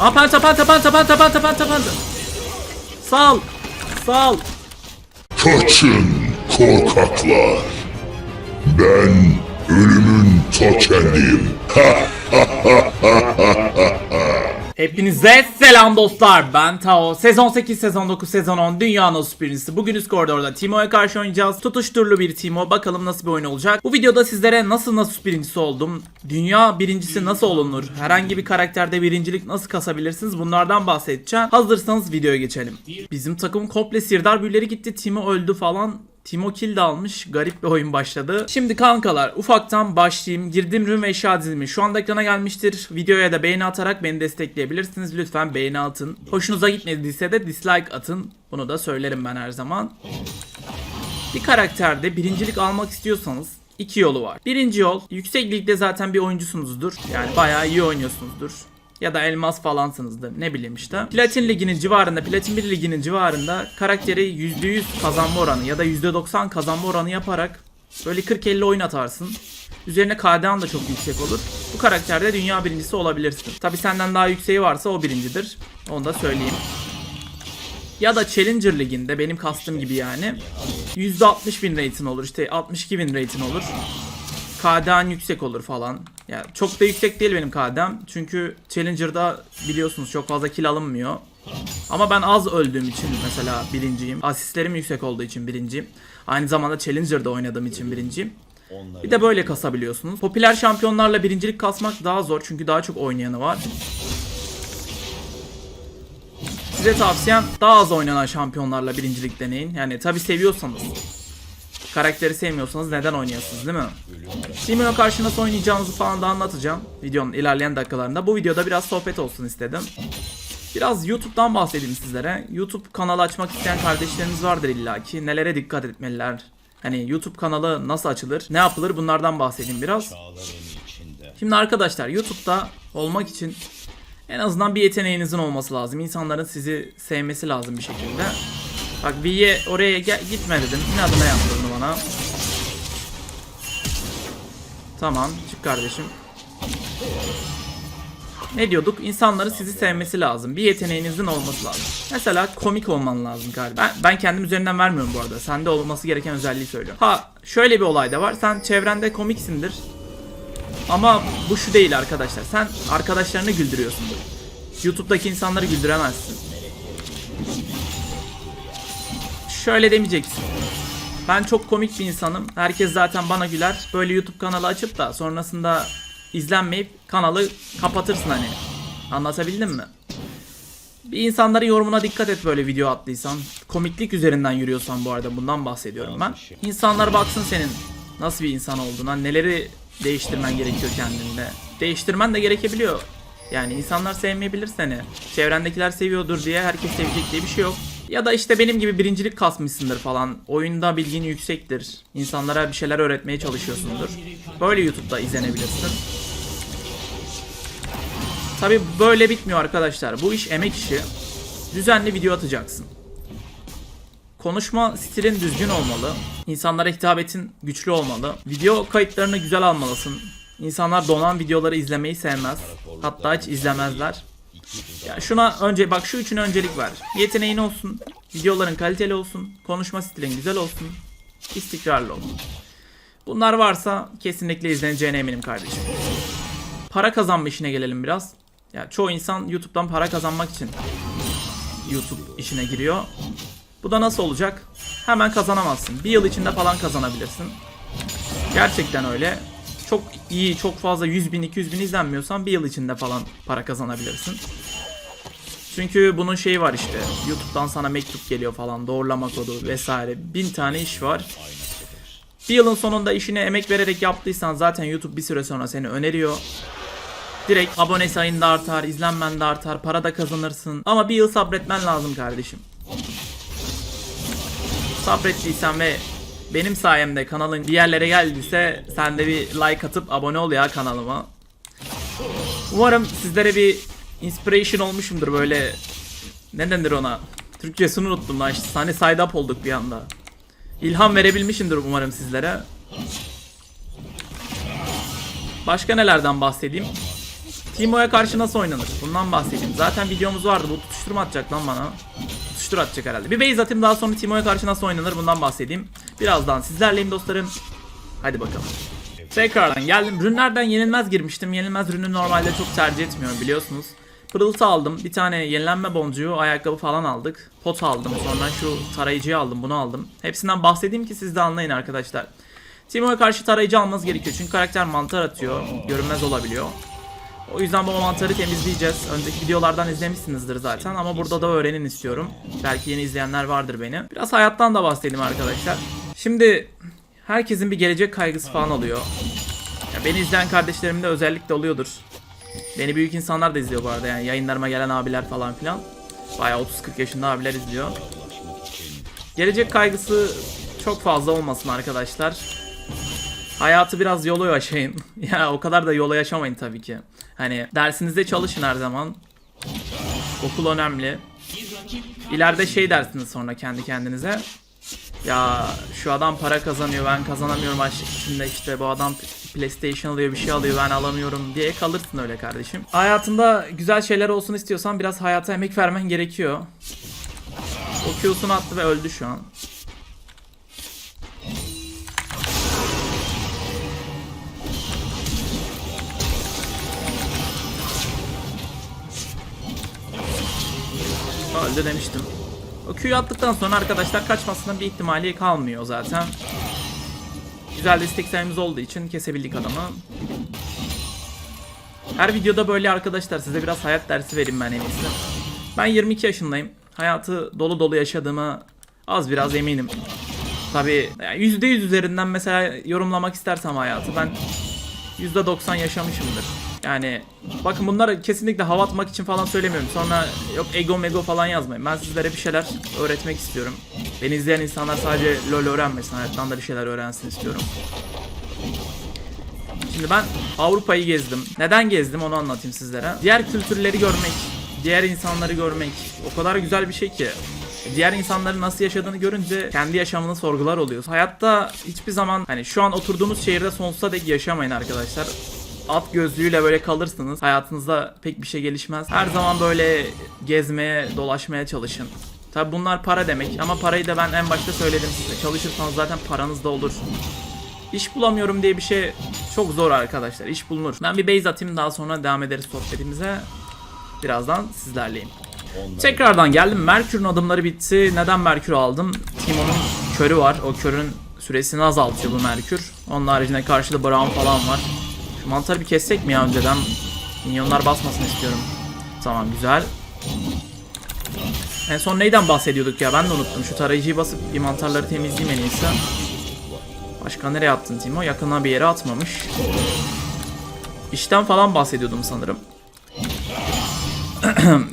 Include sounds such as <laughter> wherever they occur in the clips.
Aa penta penta penta penta penta penta penta. Sal. Sal. Kaçın korkaklar. Ben ölümün ta kendiyim. Hepinize selam dostlar. Ben Tao. Sezon 8, sezon 9, sezon 10 Dünya Nasıl birincisi. Bugün üst koridorda Timo'ya karşı oynayacağız. Tutuşturulu bir Timo. Bakalım nasıl bir oyun olacak. Bu videoda sizlere nasıl Nasus birincisi oldum, dünya birincisi nasıl olunur, herhangi bir karakterde birincilik nasıl kasabilirsiniz bunlardan bahsedeceğim. Hazırsanız videoya geçelim. Bizim takım komple sirdar büyüleri gitti. Timo öldü falan. Timo kill de almış. Garip bir oyun başladı. Şimdi kankalar ufaktan başlayayım. Girdim rüm eşya dizilimi şu anda ekrana gelmiştir. Videoya da beğeni atarak beni destekleyebilirsiniz. Lütfen beğeni atın. Hoşunuza gitmediyse de dislike atın. Bunu da söylerim ben her zaman. Bir karakterde birincilik almak istiyorsanız iki yolu var. Birinci yol yüksek ligde zaten bir oyuncusunuzdur. Yani bayağı iyi oynuyorsunuzdur. Ya da elmas falansınızdır ne bileyim işte. Platin liginin civarında, Platin 1 liginin civarında karakteri %100 kazanma oranı ya da %90 kazanma oranı yaparak böyle 40-50 oyun atarsın. Üzerine KDA'n da çok yüksek olur. Bu karakterde dünya birincisi olabilirsin. Tabi senden daha yükseği varsa o birincidir. Onu da söyleyeyim. Ya da Challenger liginde benim kastım gibi yani. %60 win rate'in olur işte 62 win rate'in olur. KDA'n yüksek olur falan. Ya çok da yüksek değil benim KDA'm. Çünkü Challenger'da biliyorsunuz çok fazla kill alınmıyor. Ama ben az öldüğüm için mesela birinciyim. Asistlerim yüksek olduğu için birinciyim. Aynı zamanda Challenger'da oynadığım için birinciyim. Bir de böyle kasabiliyorsunuz. Popüler şampiyonlarla birincilik kasmak daha zor çünkü daha çok oynayanı var. Size tavsiyem daha az oynanan şampiyonlarla birincilik deneyin. Yani tabi seviyorsanız. Karakteri sevmiyorsanız neden oynayasınız değil mi? Timo'ya karşı nasıl oynayacağınızı falan da anlatacağım videonun ilerleyen dakikalarında. Bu videoda biraz sohbet olsun istedim. Biraz YouTube'dan bahsedeyim sizlere. YouTube kanalı açmak isteyen kardeşlerimiz vardır illaki. Nelere dikkat etmeliler? Hani YouTube kanalı nasıl açılır? Ne yapılır? Bunlardan bahsedeyim biraz. Şimdi arkadaşlar YouTube'da olmak için en azından bir yeteneğinizin olması lazım. İnsanların sizi sevmesi lazım bir şekilde. Bak V'ye oraya gitme dedim. İnadına yaptı bana. Tamam çık kardeşim. Ne diyorduk? İnsanların sizi sevmesi lazım. Bir yeteneğinizin olması lazım. Mesela komik olman lazım kardeşim. Ben, ben kendim üzerinden vermiyorum bu arada. Sende olması gereken özelliği söylüyorum. Ha şöyle bir olay da var. Sen çevrende komiksindir. Ama bu şu değil arkadaşlar. Sen arkadaşlarını güldürüyorsundur. YouTube'daki insanları güldüremezsin. Şöyle demeyeceksin. Ben çok komik bir insanım. Herkes zaten bana güler. Böyle YouTube kanalı açıp da sonrasında izlenmeyip kanalı kapatırsın hani. Anlatabildim mi? Bir insanların yorumuna dikkat et böyle video attıysan. Komiklik üzerinden yürüyorsan bu arada bundan bahsediyorum ben. İnsanlar baksın senin nasıl bir insan olduğuna, neleri değiştirmen gerekiyor kendinde. Değiştirmen de gerekebiliyor. Yani insanlar sevmeyebilir seni. Çevrendekiler seviyordur diye herkes sevecek diye bir şey yok. Ya da işte benim gibi birincilik kasmışsındır falan. Oyunda bilgin yüksektir. İnsanlara bir şeyler öğretmeye çalışıyorsundur. Böyle YouTube'da izlenebilirsin. Tabi böyle bitmiyor arkadaşlar. Bu iş emek işi. Düzenli video atacaksın. Konuşma stilin düzgün olmalı. İnsanlara hitabetin güçlü olmalı. Video kayıtlarını güzel almalısın. İnsanlar donan videoları izlemeyi sevmez. Hatta hiç izlemezler. Ya şuna önce bak şu üçüne öncelik ver. Yeteneğin olsun, videoların kaliteli olsun, konuşma stilin güzel olsun, istikrarlı olsun. Bunlar varsa kesinlikle izleneceğine eminim kardeşim. Para kazanma işine gelelim biraz. Ya çoğu insan YouTube'dan para kazanmak için YouTube işine giriyor. Bu da nasıl olacak? Hemen kazanamazsın. Bir yıl içinde falan kazanabilirsin. Gerçekten öyle. Çok iyi, çok fazla 100 bin, 200 bin izlenmiyorsan bir yıl içinde falan para kazanabilirsin. Çünkü bunun şeyi var işte. YouTube'dan sana mektup geliyor falan. Doğrulama kodu vesaire. Bin tane iş var. Bir yılın sonunda işine emek vererek yaptıysan zaten YouTube bir süre sonra seni öneriyor. Direkt abone sayın da artar, izlenmen de artar, para da kazanırsın. Ama bir yıl sabretmen lazım kardeşim. Sabrettiysen ve benim sayemde kanalın bir yerlere geldiyse sen de bir like atıp abone ol ya kanalıma. Umarım sizlere bir inspiration olmuşumdur böyle ne denir ona? Türkçesini unuttum lan. Hani side up olduk bir anda. İlham verebilmişimdir umarım sizlere. Başka nelerden bahsedeyim? Timo'ya karşı nasıl oynanır? Bundan bahsedeyim. Zaten videomuz vardı. Bu tutuşturma atacak lan bana. Tutuştur atacak herhalde. Bir base atayım daha sonra Timo'ya karşı nasıl oynanır bundan bahsedeyim. Birazdan sizlerleyim dostlarım. Hadi bakalım. Tekrardan geldim. Rünlerden yenilmez girmiştim. Yenilmez rünü normalde çok tercih etmiyorum biliyorsunuz. Pırıltı aldım. Bir tane yenilenme boncuğu, ayakkabı falan aldık. Pot aldım. Sonra şu tarayıcıyı aldım. Bunu aldım. Hepsinden bahsedeyim ki siz de anlayın arkadaşlar. Timo'ya karşı tarayıcı almanız gerekiyor. Çünkü karakter mantar atıyor. Görünmez olabiliyor. O yüzden bu mantarı temizleyeceğiz. Önceki videolardan izlemişsinizdir zaten ama burada da öğrenin istiyorum. Belki yeni izleyenler vardır beni. Biraz hayattan da bahsedeyim arkadaşlar. Şimdi herkesin bir gelecek kaygısı falan oluyor. Ya beni izleyen kardeşlerim de özellikle oluyordur. Beni büyük insanlar da izliyor bu arada yani yayınlarıma gelen abiler falan filan. Bayağı 30-40 yaşında abiler izliyor. Gelecek kaygısı çok fazla olmasın arkadaşlar. Hayatı biraz yolu yaşayın. <laughs> ya o kadar da yola yaşamayın tabii ki. Hani dersinizde çalışın her zaman. Okul önemli. İleride şey dersiniz sonra kendi kendinize. Ya şu adam para kazanıyor ben kazanamıyorum şimdi işte bu adam PlayStation alıyor bir şey alıyor ben alamıyorum diye kalırsın öyle kardeşim. Hayatında güzel şeyler olsun istiyorsan biraz hayata emek vermen gerekiyor. O Q'sunu attı ve öldü şu an. Öldü demiştim. O attıktan sonra arkadaşlar kaçmasının bir ihtimali kalmıyor zaten. Güzel destek sayımız olduğu için kesebildik adamı. Her videoda böyle arkadaşlar size biraz hayat dersi vereyim ben en. Ben 22 yaşındayım. Hayatı dolu dolu yaşadığımı az biraz eminim. Tabi %100 üzerinden mesela yorumlamak istersem hayatı ben %90 yaşamışımdır. Yani bakın bunları kesinlikle hava atmak için falan söylemiyorum. Sonra yok ego mego falan yazmayın. Ben sizlere bir şeyler öğretmek istiyorum. Beni izleyen insanlar sadece LoL öğrenmesin. Hayattan da bir şeyler öğrensin istiyorum. Şimdi ben Avrupa'yı gezdim. Neden gezdim onu anlatayım sizlere. Diğer kültürleri görmek, diğer insanları görmek o kadar güzel bir şey ki. Diğer insanların nasıl yaşadığını görünce kendi yaşamını sorgular oluyor. Hayatta hiçbir zaman hani şu an oturduğumuz şehirde sonsuza dek yaşamayın arkadaşlar. At gözlüğüyle böyle kalırsınız. Hayatınızda pek bir şey gelişmez. Her zaman böyle gezmeye, dolaşmaya çalışın. Tabi bunlar para demek ama parayı da ben en başta söyledim size. Çalışırsanız zaten paranız da olur. İş bulamıyorum diye bir şey çok zor arkadaşlar. İş bulunur. Ben bir base atayım daha sonra devam ederiz sohbetimize. Birazdan sizlerleyim. Tekrardan geldim. Merkür'ün adımları bitti. Neden Merkür aldım? Timon'un körü var. O körün süresini azaltıyor bu Merkür. Onun haricinde karşıda Brown falan var. Şu mantarı bir kessek mi ya önceden? Minyonlar basmasın istiyorum. Tamam güzel. En son neyden bahsediyorduk ya ben de unuttum. Şu tarayıcıyı basıp bir mantarları temizleyeyim en iyisi. Başka nereye attın Timo? Yakına bir yere atmamış. İşten falan bahsediyordum sanırım.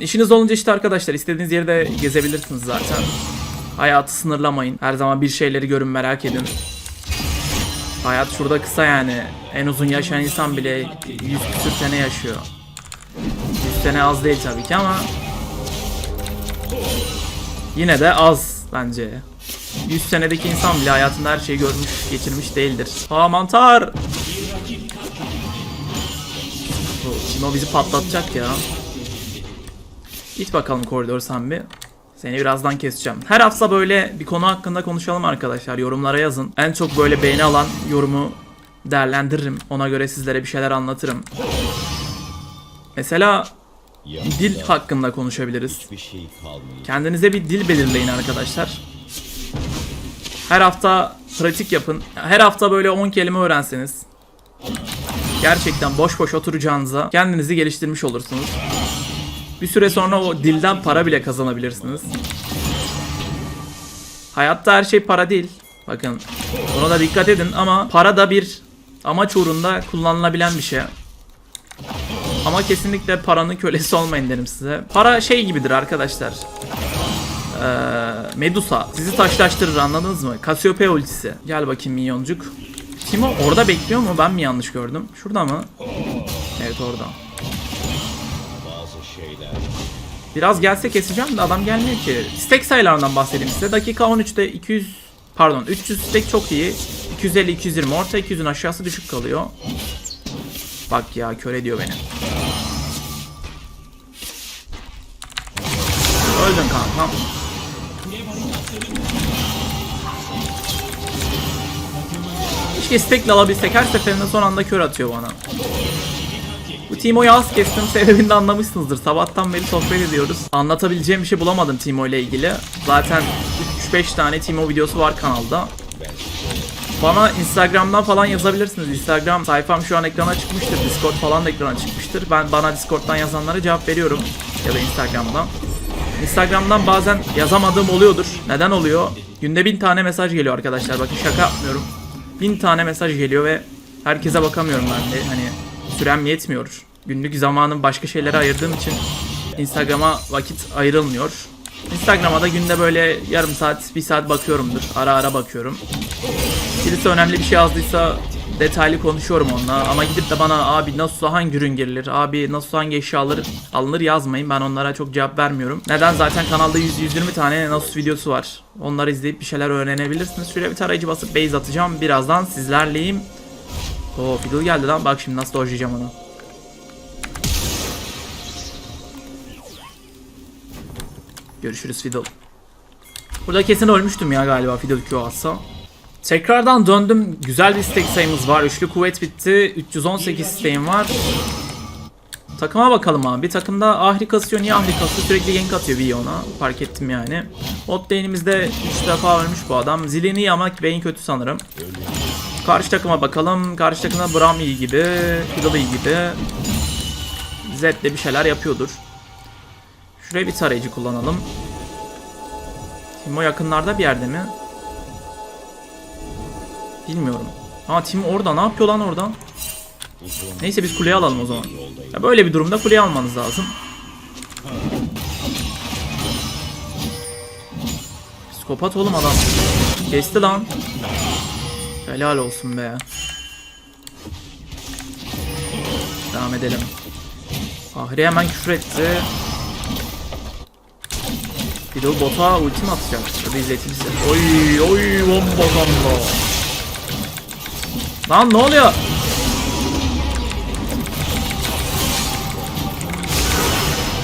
<clears throat> İşiniz olunca işte arkadaşlar istediğiniz yerde gezebilirsiniz zaten. Hayatı sınırlamayın. Her zaman bir şeyleri görün merak edin. Hayat şurada kısa yani. En uzun yaşayan insan bile 100 küsür sene yaşıyor. 100 sene az değil tabii ki ama yine de az bence. 100 senedeki insan bile hayatında her şeyi görmüş, geçirmiş değildir. Aa mantar! Timo bizi patlatacak ya. Git bakalım koridor sen bir. Seni birazdan keseceğim. Her hafta böyle bir konu hakkında konuşalım arkadaşlar. Yorumlara yazın. En çok böyle beğeni alan yorumu değerlendiririm. Ona göre sizlere bir şeyler anlatırım. Mesela dil hakkında konuşabiliriz. şey. Kendinize bir dil belirleyin arkadaşlar. Her hafta pratik yapın. Her hafta böyle 10 kelime öğrenseniz. Gerçekten boş boş oturacağınıza kendinizi geliştirmiş olursunuz. Bir süre sonra o dilden para bile kazanabilirsiniz. Hayatta her şey para değil. Bakın buna da dikkat edin ama para da bir amaç uğrunda kullanılabilen bir şey. Ama kesinlikle paranın kölesi olmayın derim size. Para şey gibidir arkadaşlar. Ee, Medusa sizi taşlaştırır anladınız mı? Cassiopeia ultisi. Gel bakayım minyoncuk. Timo orada bekliyor mu? Ben mi yanlış gördüm? Şurada mı? Evet orada. Biraz gelse keseceğim de adam gelmiyor ki. Stack sayılarından bahsedeyim size. Dakika 13'te 200 pardon 300 stack çok iyi. 250 220 orta 200'ün aşağısı düşük kalıyor. Bak ya kör ediyor beni. Öldün kankam. Keşke stackle alabilsek her seferinde son anda kör atıyor bana. Timo'yu az kestim. Sebebini anlamışsınızdır. Sabahtan beri sohbet ediyoruz. Anlatabileceğim bir şey bulamadım Timo ile ilgili. Zaten 3-5 tane Timo videosu var kanalda. Bana Instagram'dan falan yazabilirsiniz. Instagram sayfam şu an ekrana çıkmıştır. Discord falan da ekrana çıkmıştır. Ben bana Discord'dan yazanlara cevap veriyorum. Ya da Instagram'dan. Instagram'dan bazen yazamadığım oluyordur. Neden oluyor? Günde bin tane mesaj geliyor arkadaşlar. Bakın şaka yapmıyorum. Bin tane mesaj geliyor ve herkese bakamıyorum ben de. Hani sürem yetmiyor. Günlük zamanım başka şeylere ayırdığım için Instagram'a vakit ayrılmıyor. Instagram'a da günde böyle yarım saat, bir saat bakıyorumdur. Ara ara bakıyorum. Birisi önemli bir şey yazdıysa detaylı konuşuyorum onunla ama gidip de bana abi nasıl hangi ürün girilir, abi nasıl hangi eşyalar alınır yazmayın. Ben onlara çok cevap vermiyorum. Neden? Zaten kanalda 100-120 tane Nasus videosu var. Onları izleyip bir şeyler öğrenebilirsiniz. Şöyle bir tarayıcı basıp base atacağım. Birazdan sizlerleyim. Oo Fiddle geldi lan. Bak şimdi nasıl dojlayacağım onu. Görüşürüz Fiddle. Burada kesin ölmüştüm ya galiba Fiddle Q atsa. Tekrardan döndüm. Güzel bir istek sayımız var. Üçlü kuvvet bitti. 318 isteğim var. Takıma bakalım abi. Bir takımda Ahri kasıyor. Niye Ahri kasıyor? Sürekli gank atıyor bir ona. Fark ettim yani. Bot lane'imizde 3 defa ölmüş bu adam. Zilin iyi ama Vayne kötü sanırım. Karşı takıma bakalım. Karşı takımda Bram iyi gibi. Fiddle iyi gibi. Zed de bir şeyler yapıyordur. Şuraya bir tarayıcı kullanalım. Timo yakınlarda bir yerde mi? Bilmiyorum. Ama Timo orada ne yapıyor lan oradan? Neyse biz kuleyi alalım o zaman. Ya böyle bir durumda kuleyi almanız lazım. Psikopat oğlum adam. Kesti lan. Helal olsun be. Devam edelim. Ahri hemen küfür etti. Fiddle bota ulti mi atacak? Ya da izletim size. Oy oy bomba bomba. Lan ne oluyor?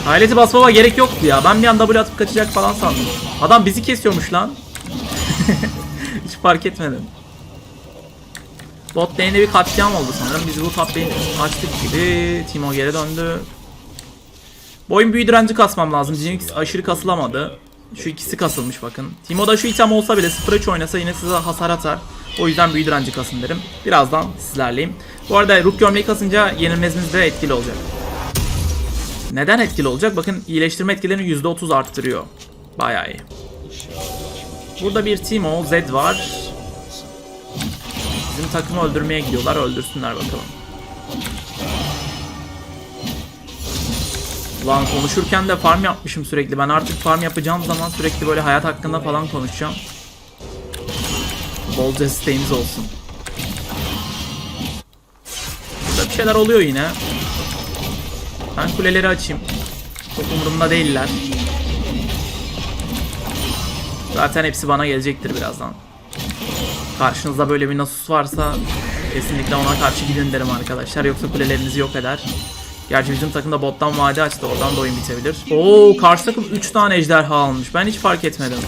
Aileti basmama gerek yoktu ya. Ben bir an W atıp kaçacak falan sandım. Adam bizi kesiyormuş lan. <laughs> Hiç fark etmedim. Bot lane'de bir katliam oldu sanırım. Biz bu top açtık gibi. Timo geri döndü. Bu oyun büyü direnci kasmam lazım. Jinx aşırı kasılamadı. Şu ikisi kasılmış bakın. Timo'da şu item olsa bile 0-3 oynasa yine size hasar atar. O yüzden büyü direnci kasın derim. Birazdan sizlerleyim. Bu arada Rook gömleği kasınca yenilmeziniz de etkili olacak. Neden etkili olacak? Bakın iyileştirme etkilerini %30 arttırıyor. Bayağı iyi. Burada bir Timo, Zed var. Bizim takımı öldürmeye gidiyorlar. Öldürsünler bakalım. Ulan konuşurken de farm yapmışım sürekli. Ben artık farm yapacağım zaman sürekli böyle hayat hakkında falan konuşacağım. Bolca isteğimiz olsun. Burada bir şeyler oluyor yine. Ben kuleleri açayım. Çok umurumda değiller. Zaten hepsi bana gelecektir birazdan. Karşınızda böyle bir Nasus varsa kesinlikle ona karşı gidin derim arkadaşlar. Yoksa kulelerinizi yok eder. Gerçi bizim takımda bottan vade açtı. Oradan da oyun bitebilir. Oo karşı takım 3 tane ejderha almış. Ben hiç fark etmedim.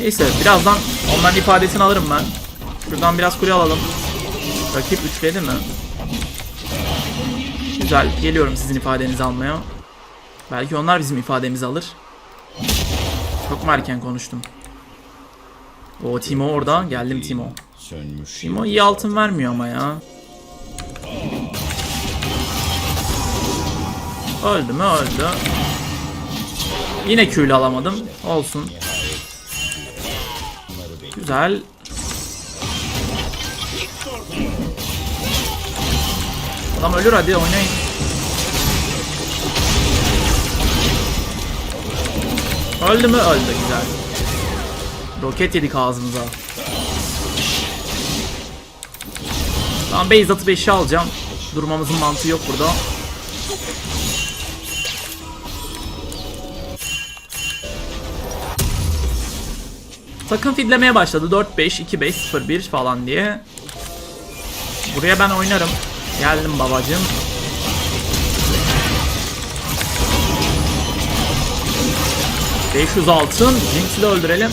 Neyse birazdan onların ifadesini alırım ben. Şuradan biraz kule alalım. Rakip üçledi mi? Güzel. Geliyorum sizin ifadenizi almaya. Belki onlar bizim ifademizi alır. Çok mu erken konuştum? O Timo orada. Geldim Timo. Timo iyi altın vermiyor ama ya. Öldü mü öldü. Yine Q'yle alamadım. Olsun. Güzel. Adam ölür hadi oynayın. Öldü mü? Öldü güzel. Roket yedik ağzımıza. Tamam base atıp eşya alacağım. Durmamızın mantığı yok burada. Takım fidlemeye başladı. 4-5, 2-5, 0-1 falan diye. Buraya ben oynarım. Geldim babacım. ...500 altın. Jinx'i de öldürelim.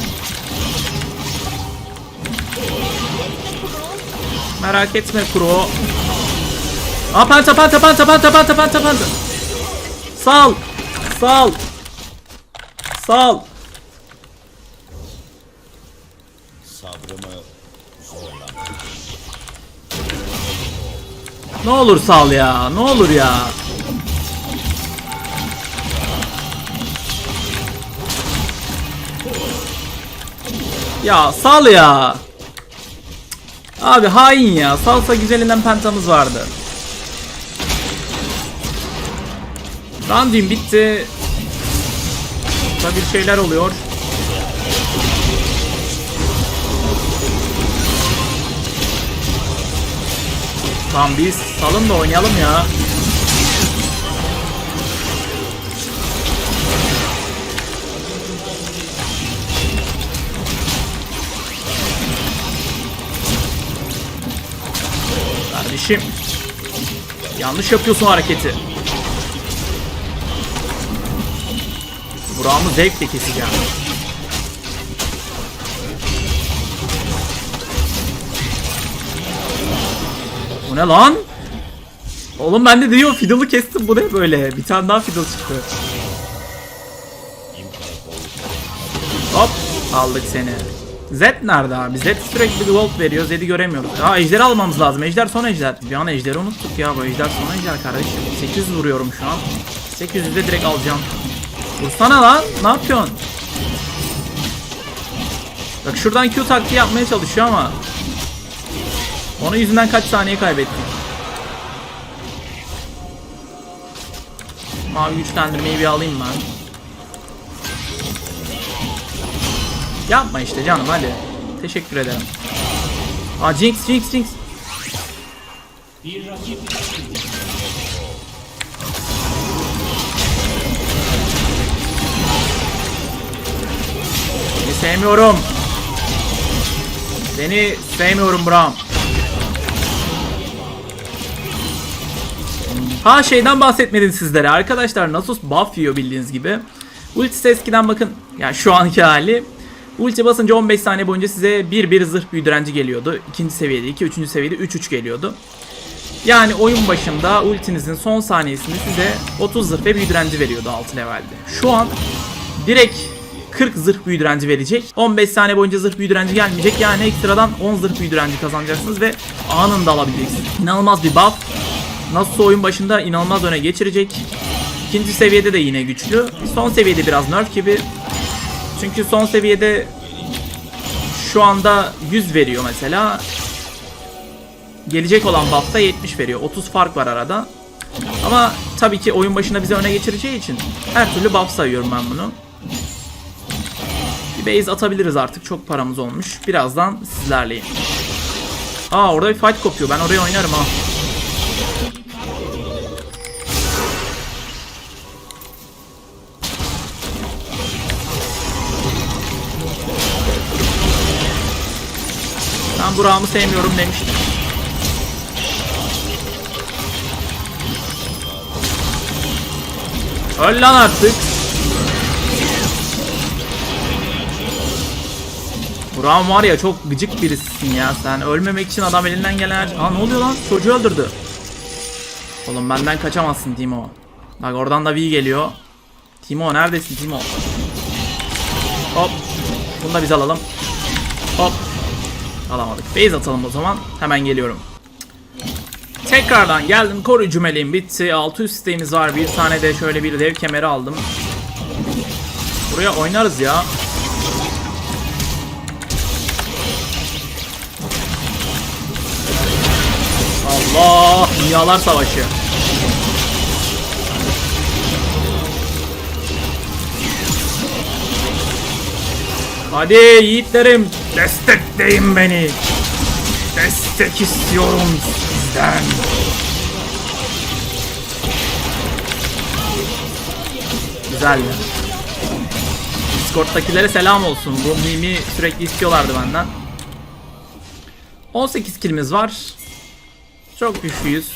Merak etme Kuro. Aa penta penta penta penta penta penta penta. Sal. Sal. Sal. Sabrımı zorla. Ne olur sal ya. Ne olur ya. Ya sal ya. Abi hain ya. Salsa güzelinden pentamız vardı. Randim bitti. Burada bir şeyler oluyor. Lan biz salın da oynayalım ya. Kardeşim. Yanlış yapıyorsun hareketi. Buramı zevkle keseceğim. Bu ne lan? Oğlum ben de diyor fiddle'ı kestim bu ne böyle? Bir tane daha fiddle çıktı. Hop aldık seni. Z nerede abi? Z sürekli gold veriyor. Zed'i göremiyoruz. Aa ejderi almamız lazım. Ejder son ejder. Bir an ejderi unuttuk ya. Bu ejder son ejder kardeşim. 800 vuruyorum şu an. 800'de direkt alacağım. Vursana lan. Ne yapıyorsun? Bak şuradan Q taktiği yapmaya çalışıyor ama onun yüzünden kaç saniye kaybettik. Mavi güçlendirmeyi bir alayım ben. Yapma işte canım hadi. Teşekkür ederim. Aa Jinx Jinx Jinx. Seni sevmiyorum. Seni sevmiyorum Bram. Ha şeyden bahsetmedim sizlere. Arkadaşlar Nasus buff yiyor bildiğiniz gibi. Ultisi eskiden bakın. Yani şu anki hali. Ulti basınca 15 saniye boyunca size 1-1 zırh büyü direnci geliyordu. İkinci seviyede 2, üçüncü seviyede 3-3 geliyordu. Yani oyun başında ultinizin son saniyesinde size 30 zırh ve büyü veriyordu 6 levelde. Şu an direkt 40 zırh büyü direnci verecek. 15 saniye boyunca zırh büyü direnci gelmeyecek. Yani ekstradan 10 zırh büyü direnci kazanacaksınız ve anında alabileceksiniz. İnanılmaz bir buff. Nasıl oyun başında inanılmaz öne geçirecek. İkinci seviyede de yine güçlü. Son seviyede biraz nerf gibi. Çünkü son seviyede şu anda 100 veriyor mesela. Gelecek olan buff'ta 70 veriyor. 30 fark var arada. Ama tabii ki oyun başında bize öne geçireceği için her türlü buff sayıyorum ben bunu. Bir base atabiliriz artık. Çok paramız olmuş. Birazdan sizlerleyim. Aa orada bir fight kopuyor. Ben oraya oynarım ha. Ben Burak'ımı sevmiyorum demiştim. Öl lan artık. Burak'ım var ya çok gıcık birisin ya sen. Ölmemek için adam elinden gelen her... Aa ne oluyor lan? Çocuğu öldürdü. Oğlum benden kaçamazsın Timo. Bak oradan da V geliyor. Timo neredesin Timo? Hop. Bunu da biz alalım. Hop. Alamadık. Base atalım o zaman. Hemen geliyorum. Tekrardan geldim. Koruyucu meleğim bitti. 600 isteğimiz var. Bir tane de şöyle bir dev kemeri aldım. Buraya oynarız ya. Allah! Dünyalar Savaşı. Hadi yiğitlerim destekleyin beni. Destek istiyorum sizden. Güzel ya. Discord'dakilere selam olsun. Bu mimi sürekli istiyorlardı benden. 18 kilimiz var. Çok güçlüyüz.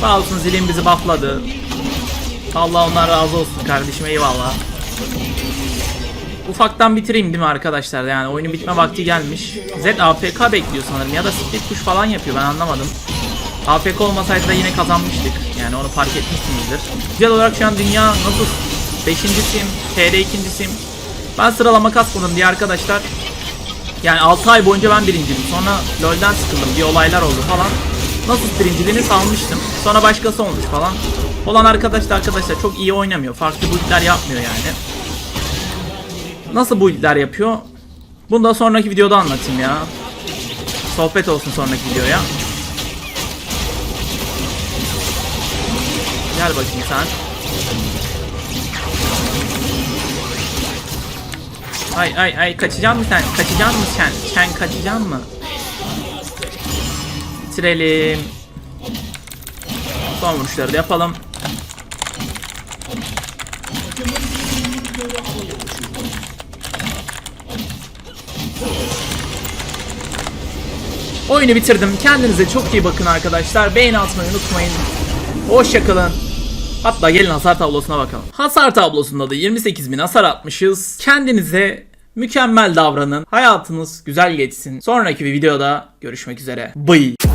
Sağ olsun Zilin bizi buffladı. Allah ondan razı olsun kardeşim eyvallah. Ufaktan bitireyim değil mi arkadaşlar? Yani oyunun bitme vakti gelmiş. Z AFK bekliyor sanırım ya da split push falan yapıyor ben anlamadım. AFK olmasaydı da yine kazanmıştık. Yani onu fark etmişsinizdir. Güzel olarak şu an dünya nasıl? 5.siyim, TR ikincisiyim. Ben sıralama kasmadım diye arkadaşlar. Yani 6 ay boyunca ben birinciydim. Sonra LoL'den sıkıldım. Bir olaylar oldu falan. Nasıl birinciliğini salmıştım. Sonra başkası olmuş falan. Olan arkadaş da arkadaşlar çok iyi oynamıyor. Farklı build'ler yapmıyor yani. Nasıl build'ler yapıyor? Bunu da sonraki videoda anlatayım ya. Sohbet olsun sonraki videoya. Gel bakayım sen. Ay ay ay kaçacaksın mı sen? Kaçacaksın mı sen? Sen kaçacaksın mı? Bitirelim. Son vuruşları da yapalım. Oyunu bitirdim. Kendinize çok iyi bakın arkadaşlar. Beğeni atmayı unutmayın. Hoşçakalın. Hatta gelin hasar tablosuna bakalım. Hasar tablosunda da 28.000 hasar atmışız. Kendinize mükemmel davranın. Hayatınız güzel geçsin. Sonraki bir videoda görüşmek üzere. Bye.